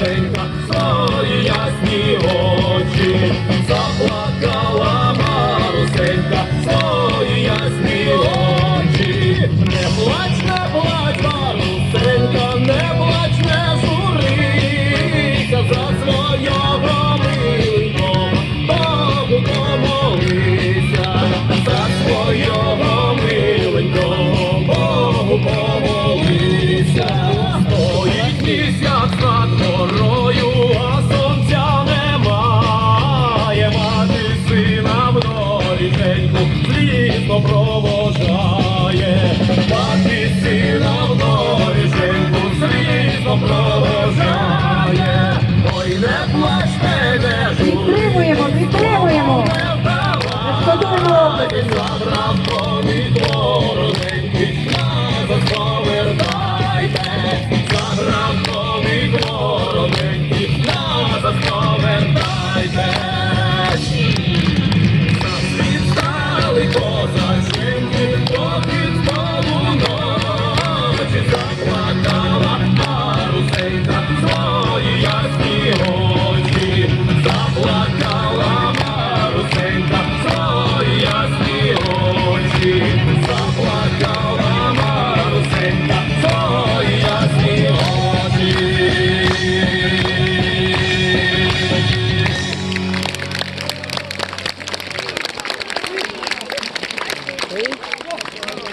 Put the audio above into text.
русенька, свої ясні очі, заплакала марусенька, свої ясні очі, не плач, не плач, марусенька, не плач, не журися за своєго милого, Богу помолися, за свого миленького, Богу помолися. Стоїть місяць над День слізно провожає. Ei.